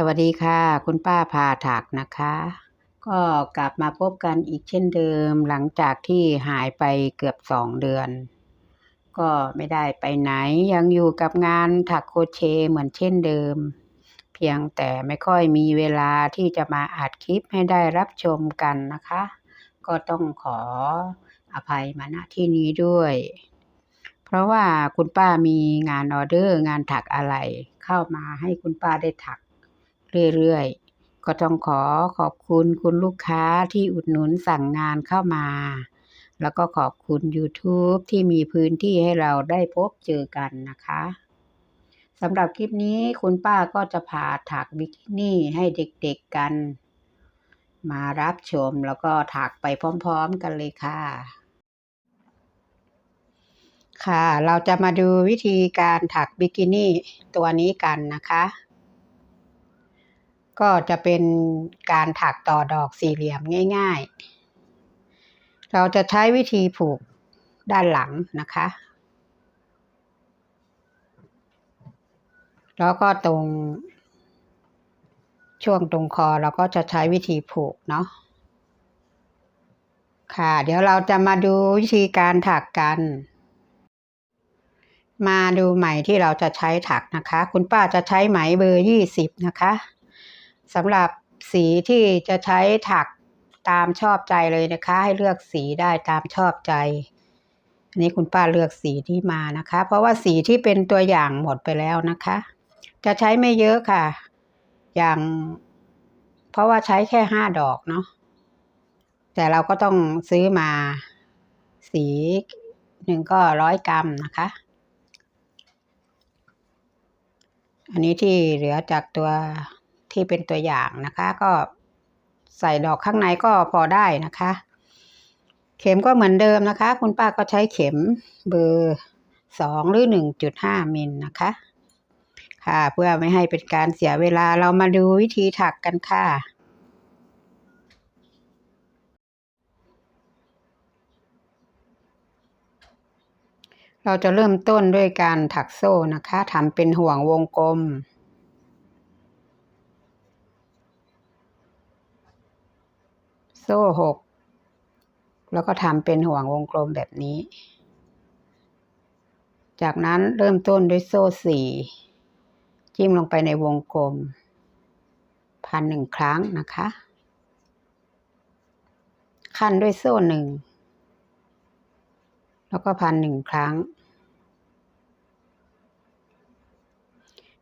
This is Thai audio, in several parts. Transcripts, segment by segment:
สวัสดีค่ะ คุณป้าพาถักนะคะ ก็กลับมาพบกันอีกเช่นเดิมหลังจากที่หายไปเกือบสองเดือน ก็ไม่ได้ไปไหนยังอยู่กับงานถักโคเชเหมือนเช่นเดิม เพียงแต่ไม่ค่อยมีเวลาที่จะมาอัดคลิปให้ได้รับชมกันนะคะ ก็ต้องขออภัยมาณที่นี้ด้วย เพราะว่าคุณป้ามีงานออเดอร์งานถักอะไร เข้ามาให้คุณป้าได้ถัก เรื่อยๆ ก็ต้องขอขอบคุณคุณลูกค้าที่อุดหนุนสั่งงานเข้ามา แล้วก็ขอบคุณ YouTube ที่มีพื้นที่ให้เราได้พบเจอกันนะคะสำหรับคลิปนี้คุณป้าก็จะพาถักบิกินี่ให้เด็กๆกัน มารับชมแล้วก็ถักไปพร้อมๆกันเลยค่ะ ค่ะ เราจะมาดูวิธีการถักบิกินี่ตัวนี้กันนะคะ ก็จะเป็นการถักต่อดอกสี่เหลี่ยมง่าย ๆ เราจะใช้วิธีผูกด้านหลังนะคะ แล้วก็ตรงช่วงตรงคอเราก็จะใช้วิธีผูกเนาะค่ะ เดี๋ยวเราจะมาดูวิธีการถักกัน มาดูไหมที่เราจะใช้ถักนะคะ คุณป้าจะใช้ไหมเบอร์ยี่สิบนะคะ สำหรับสีที่จะใช้ถักตามชอบใจเลยนะคะ ให้เลือกสีได้ตามชอบใจอันนี้คุณป้าเลือกสีที่มานะคะ เพราะว่าสีที่เป็นตัวอย่างหมดไปแล้วนะคะ จะใช้ไม่เยอะค่ะ อย่าง เพราะว่าใช้แค่ห้าดอกเนาะแต่เราก็ต้องซื้อมาสีหนึ่งก็ร้อยกรัมนะคะ อันนี้ที่เหลือจากตัว ที่เป็นตัวอย่างนะคะ ก็ใส่ดอกข้างในก็พอได้นะคะ เข็มก็เหมือนเดิมนะคะ คุณป้าก็ใช้เข็มเบอร์สองหรือหนึ่งจุดห้ามิลนะคะ ค่ะเพื่อไม่ให้เป็นการเสียเวลาเรามาดูวิธีถักกันค่ะเราจะเริ่มต้นด้วยการถักโซ่นะคะทำเป็นห่วงวงกลม โซ่หก แล้วก็ทำเป็นห่วงวงกลมแบบนี้ จากนั้นเริ่มต้นด้วยโซ่สี่จิ้มลงไปในวงกลม พันหนึ่งครั้งนะคะ ขั้นด้วยโซ่หนึ่ง แล้วก็พันหนึ่งครั้ง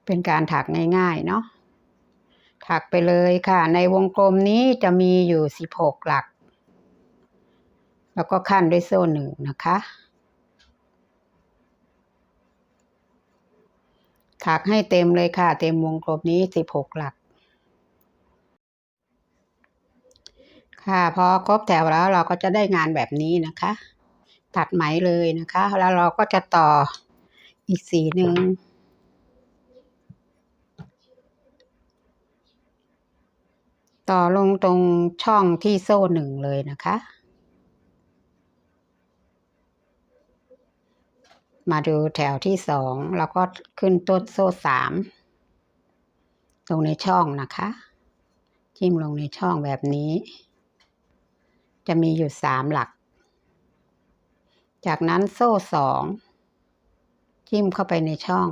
เป็นการถักง่ายๆเนาะ ถักไปเลยค่ะ ในวงกลมนี้จะมีอยู่สิบหกหลัก แล้วก็ขั้นด้วยโซ่หนึ่งนะคะ ถักให้เต็มเลยค่ะ เต็มวงกลมนี้สิบหกหลัก ค่ะ พอครบแถวแล้วเราก็จะได้งานแบบนี้นะคะ ตัดไหมเลยนะคะ แล้วเราก็จะต่ออีกสีหนึ่ง ต่อลงตรงช่องที่โซ่หนึ่งเลยนะคะ มาดูแถวที่สองแล้วก็ขึ้นต้นโซ่สามลงในช่องนะคะ จิ้มลงในช่องแบบนี้ จะมีอยู่สามหลัก จากนั้นโซ่สองจิ้มเข้าไปในช่อง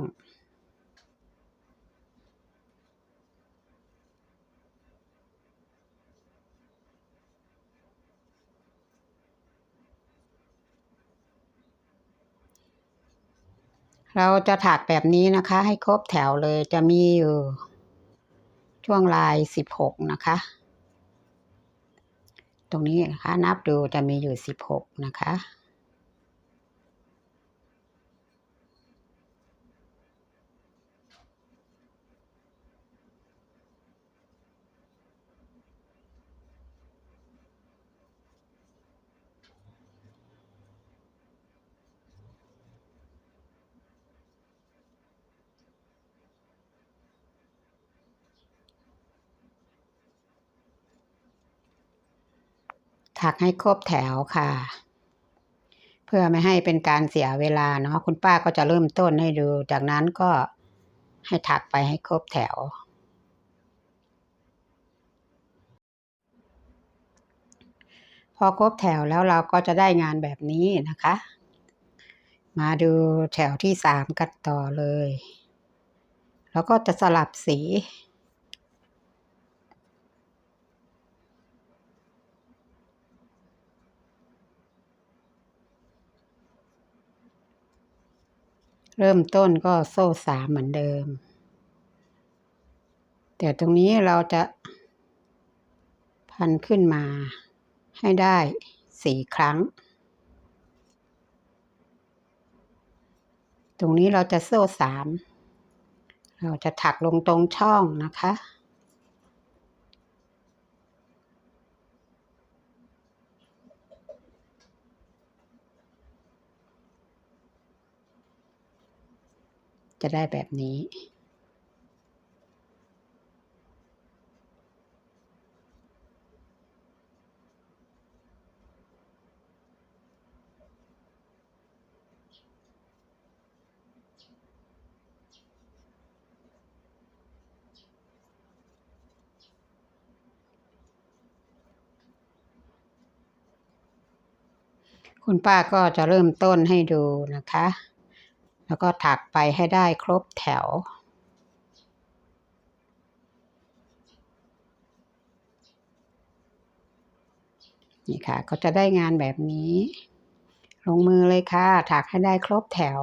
เราจะถักแบบนี้นะคะ ให้ครบแถวเลยจะมีอยู่ ช่วงลายสิบหกนะคะ ตรงนี้นะคะ นับดูจะมีอยู่สิบหกนะคะ ผักให้ครบแถวค่ะ เพื่อไม่ให้เป็นการเสียเวลาเนาะคุณป้าก็จะเริ่มต้นให้ดู จากนั้นก็ให้ถักไปให้ครบแถว พอครบแถวแล้วเราก็จะได้งานแบบนี้นะคะ มาดูแถวที่สามกันต่อเลย แล้วก็จะสลับสี เริ่มต้นก็โซ่สามเหมือนเดิม แต่ตรงนี้เราจะ พันขึ้นมาให้ได้สี่ครั้ง ตรงนี้เราจะโซ่สาม เราจะถักลงตรงช่องนะคะ จะได้แบบนี้ คุณป้าก็จะเริ่มต้นให้ดูนะคะ แล้วก็ถักไปให้ได้ครบแถว นี่ค่ะ ก็จะได้งานแบบนี้ ลงมือเลยค่ะ ถักให้ได้ครบแถว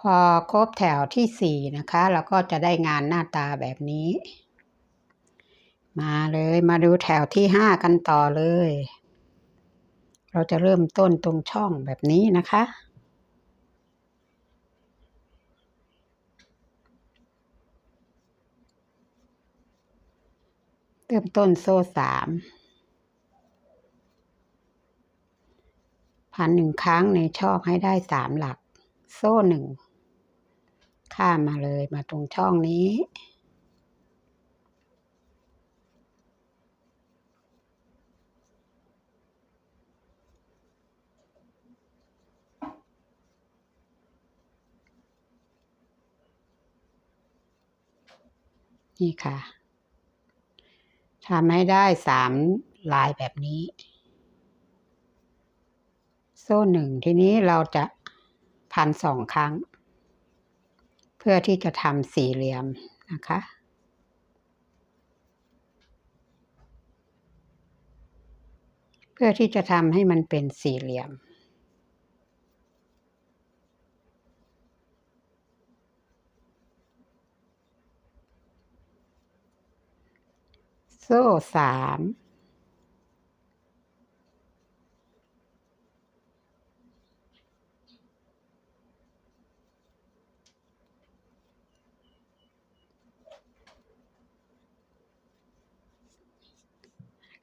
พอครบแถวที่สี่นะคะเราก็จะได้งานหน้าตาแบบนี้ มาเลย มาดูแถวที่ห้ากันต่อเลย เราจะเริ่มต้นตรงช่องแบบนี้นะคะ เริ่มต้นโซ่สามพันหนึ่งครั้งในช่องให้ได้สามหลัก โซ่หนึ่งข้ามมาเลยมาตรงช่องนี้ นี่ค่ะทำให้ได้สามลายแบบนี้ โซ่หนึ่งทีนี้เราจะพันสองครั้ง เพื่อที่จะทำสี่เหลี่ยมนะคะเพื่อที่จะทำให้มันเป็นสี่เหลี่ยม โซ่สาม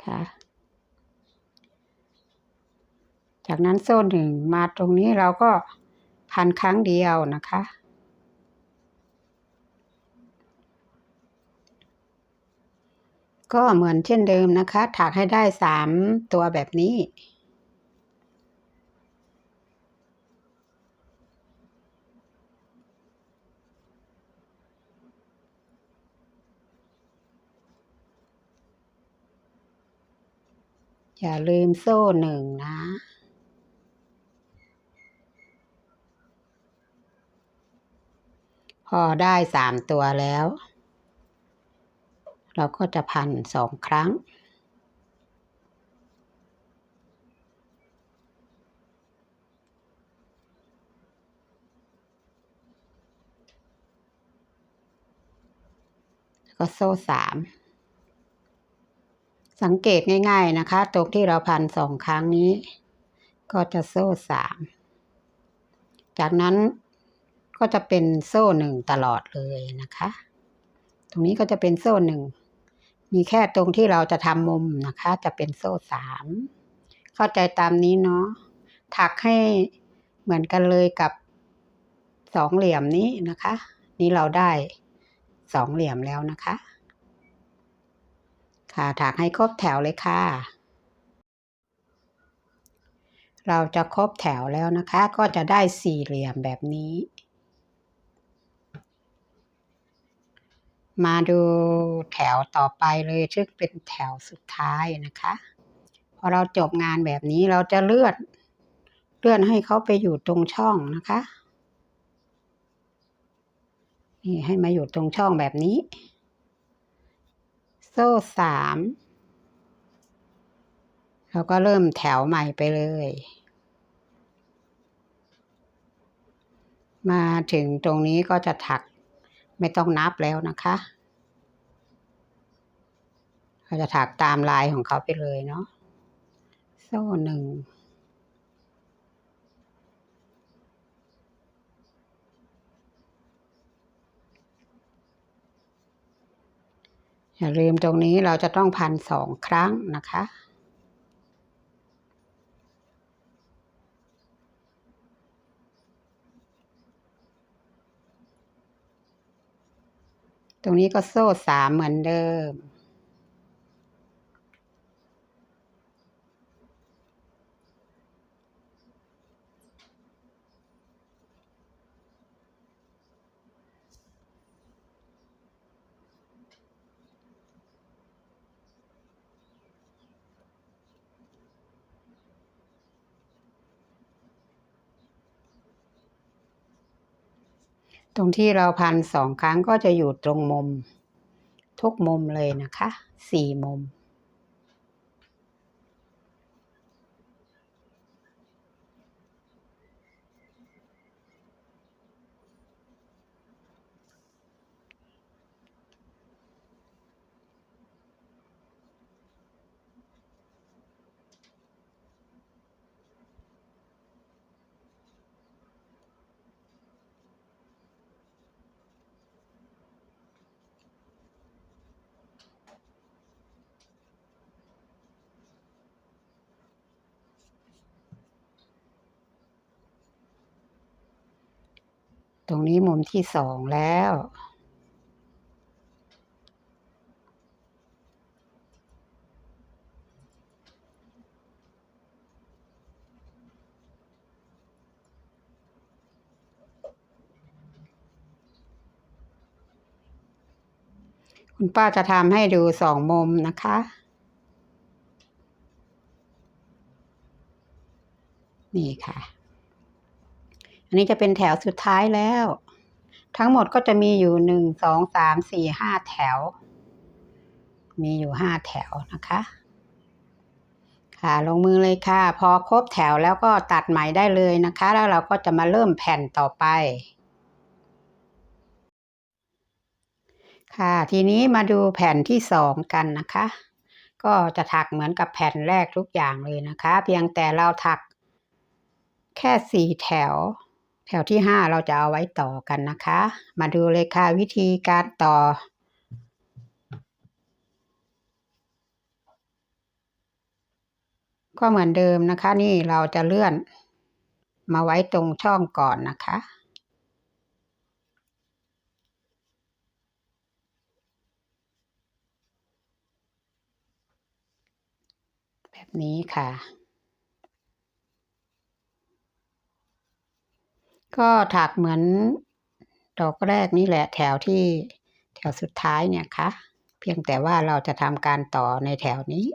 ค่ะจากนั้นโซ่หนึ่งมาตรงนี้เราก็พันครั้งเดียวนะคะ ก็เหมือนเช่นเดิมนะคะ ถักให้ได้สามตัวแบบนี้ อย่าลืมโซ่หนึ่งนะพอได้สามตัวแล้ว เราก็จะพันสองครั้ง ก็โซ่สามสังเกตง่ายๆนะคะ ตรงที่เราพันสองครั้งนี้ ก็จะโซ่สามจากนั้นก็จะเป็นโซ่หนึ่งตลอดเลยนะคะ ตรงนี้ก็จะเป็นโซ่หนึ่ง มีแค่ตรงที่เราจะทำมุมนะคะ จะเป็นโซ่สามเข้าใจตามนี้เนาะถักให้เหมือนกันเลยกับสองเหลี่ยมนี้นะคะ นี่เราได้สองเหลี่ยมแล้วนะคะ ค่ะถักให้ครบแถวเลยค่ะ เราจะครบแถวแล้วนะคะ ก็จะได้สี่เหลี่ยมแบบนี้ มาดูแถวต่อไปเลยซึ่งเป็นแถวสุดท้ายนะคะ พอเราจบงานแบบนี้เราจะเลื่อนเลื่อนให้เขาไปอยู่ตรงช่องนะคะนี่ให้มาอยู่ตรงช่องแบบนี้ โซ่สามเราก็เริ่มแถวใหม่ไปเลย มาถึงตรงนี้ก็จะถัก ไม่ต้องนับแล้วนะคะเราจะถักตามลายของเขาไปเลยเนาะโซ่หนึ่งอย่าลืมตรงนี้เราจะต้องพันสองครั้งนะคะ ตรงนี้ก็โซ่สามเหมือนเดิม ตรงที่เราพันสองครั้งก็จะอยู่ตรงมุม ทุกมุมเลยนะคะสี่มุม ตรงนี้มุมที่สองแล้ว คุณป้าจะทำให้ดูสองมุมนะคะนี่ค่ะ นนี้จะเป็นแถวสุดท้ายแล้ว ทั้งหมดก็จะมีอยู่หนึ่งสองสามสี่ห้าแถว มีอยู่ห้าแถวนะคะ ค่ะลงมือเลยค่ะ พอครบแถวแล้วก็ตัดไหมได้เลยนะคะ แล้วเราก็จะมาเริ่มแผ่นต่อไป ค่ะ ทีนี้มาดูแผ่นที่สองกันนะคะ ก็จะถักเหมือนกับแผ่นแรกทุกอย่างเลยนะคะ เพียงแต่เราถักแค่สี่แถว แถวที่ห้าเราจะเอาไว้ต่อกันนะคะ มาดูเลยค่ะวิธีการต่อ ก็เหมือนเดิมนะคะ นี่เราจะเลื่อน มาไว้ตรงช่องก่อนนะคะแบบนี้ค่ะ ก็ถักเหมือนดอกแรกนี่แหละแถวที่แถวสุดท้ายเนี่ยค่ะ เพียงแต่ว่าเราจะทำการต่อในแถวนี้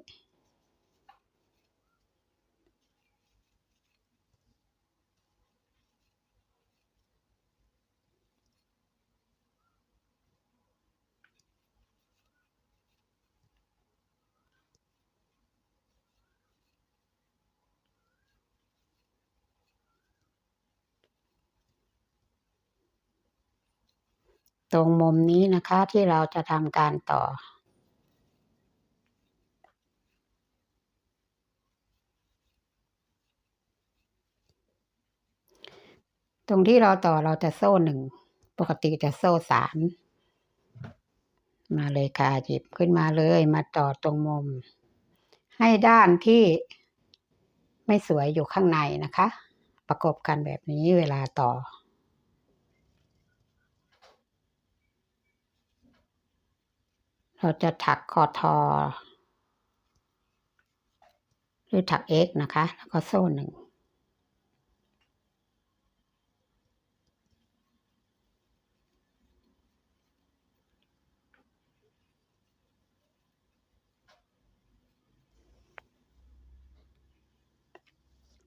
ตรงมุมนี้นะคะที่เราจะทำการต่อ ตรงที่เราต่อเราจะโซ่หนึ่ง ปกติจะโซ่สามมาเลยค่ะหยิบขึ้นมาเลยมาต่อตรงมุม ให้ด้านที่ไม่สวยอยู่ข้างในนะคะ ประกบกันแบบนี้เวลาต่อ เราจะถักคอทอ หรือถัก x นะคะ แล้วก็โซ่หนึ่ง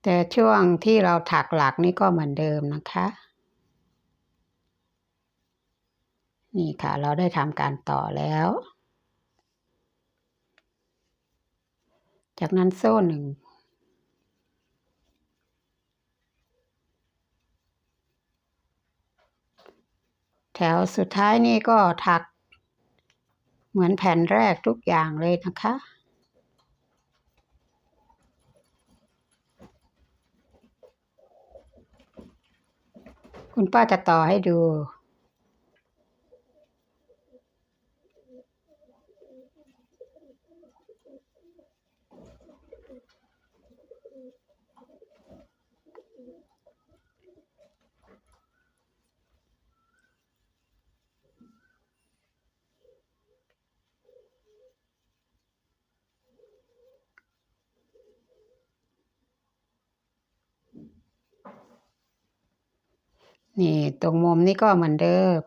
แต่ช่วงที่เราถักหลักนี่ก็เหมือนเดิมนะคะ นี่ค่ะ เราได้ทำการต่อแล้ว จากนั้นโซ่หนึ่ง แถวสุดท้ายนี่ก็ถัก เหมือนแผ่นแรกทุกอย่างเลยนะคะคุณป้าจะต่อให้ดู นี่ตรงมุมนี่ก็เหมือนเดิม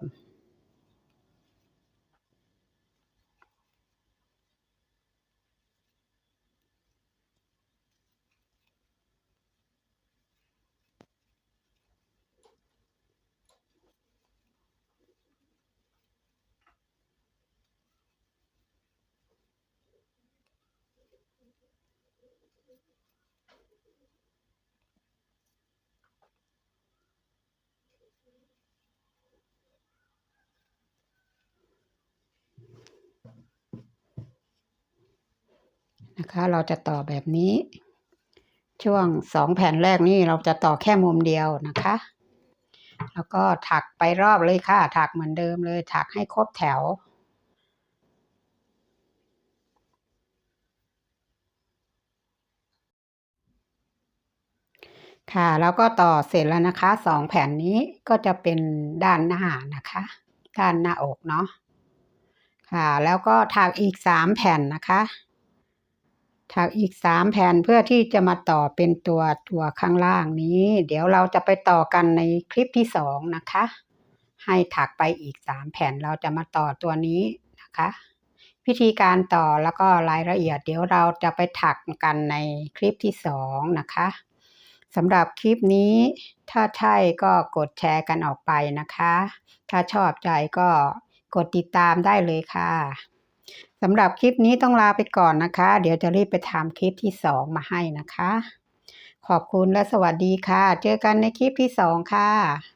นะคะ เราจะต่อแบบนี้ ช่วงสองแผ่นแรกนี่เราจะต่อแค่มุมเดียวนะคะ แล้วก็ถักไปรอบเลยค่ะ ถักเหมือนเดิมเลย ถักให้ครบแถวค่ะแล้วก็ต่อเสร็จแล้วนะคะสองแผ่นนี้ก็จะเป็นด้านหน้านะคะ ด้านหน้าอกเนาะค่ะ แล้วก็ถักอีกสามแผ่นนะคะ ถักอีกสามแผ่นเพื่อที่จะมาต่อเป็นตัวตัวข้างล่างนี้ เดี๋ยวเราจะไปต่อกันในคลิปที่สองนะคะ ให้ถักไปอีกสามแผ่นเราจะมาต่อตัวนี้นะคะวิธีการต่อแล้วก็รายละเอียด เดี๋ยวเราจะไปถักกันในคลิปที่สองนะคะสำหรับคลิปนี้ ถ้าใช่ก็กดแชร์กันออกไปนะคะ ถ้าชอบใจก็กดติดตามได้เลยค่ะำหรับคลิปนี้ต้องลาไปก่อนนะคะ เดี๋ยวจะรีบไปทำคลิปที่สองมาให้นะคะ ขอบคุณและสวัสดีค่ะ เจอกันในคลิปที่สองค่ะ